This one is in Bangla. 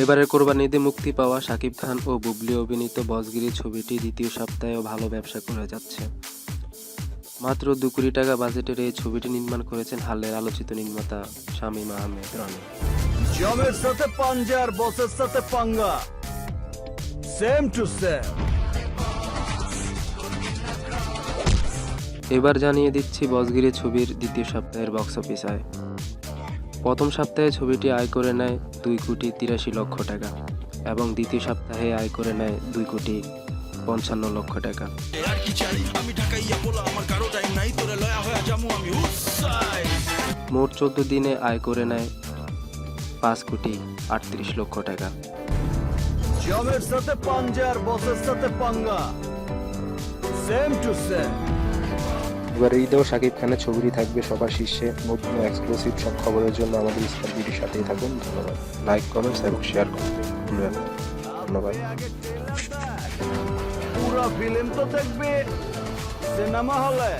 এবারের কোরবানি ঈদে মুক্তি পাওয়া শাকিব খান ও বুবলি অভিনীত বসগিরি ছবিটি দ্বিতীয় সপ্তাহেও ভালো ব্যবসা করে যাচ্ছে। মাত্র দু কোটি টাকা বাজেটের এই ছবিটি নির্মাণ করেছেন হালের আলোচিত নির্মাতা শামীম আহমেদ রনি। জমের সাথে পাঞ্জা আর বসের সাথে পাঙ্গা। সেম টু সেম এবার জানিয়ে দিচ্ছি বসগিরি ছবির দ্বিতীয় সপ্তাহের বক্স অফিস। আয় প্রথম সপ্তাহে ছবিটি আয় করে নেয় দুই কোটি তিরাশি লক্ষ টাকা এবং দ্বিতীয় সপ্তাহে আয় করে নেয় দুই কোটি পঞ্চান্ন লক্ষ টাকা। মোট চোদ্দ দিনে আয় করে নেয় পাঁচ কোটি আটত্রিশ লক্ষ টাকা। জমের সাথে পাঞ্জা আর বসের সাথে পাঙ্গা। সেম টু সেম এবার ঈদেও শাকিব খানের ছবিটি থাকবে সবার শীর্ষে। নতুন এক্সক্লুসিভ সব খবরের জন্য আমাদের স্টার সাথেই থাকুন। ধন্যবাদ। লাইক কমেন্টস এবং শেয়ার করতে ভুলবেন না। ধন্যবাদ। পুরো ফিল্ম তো দেখবে। সিনেমা হলে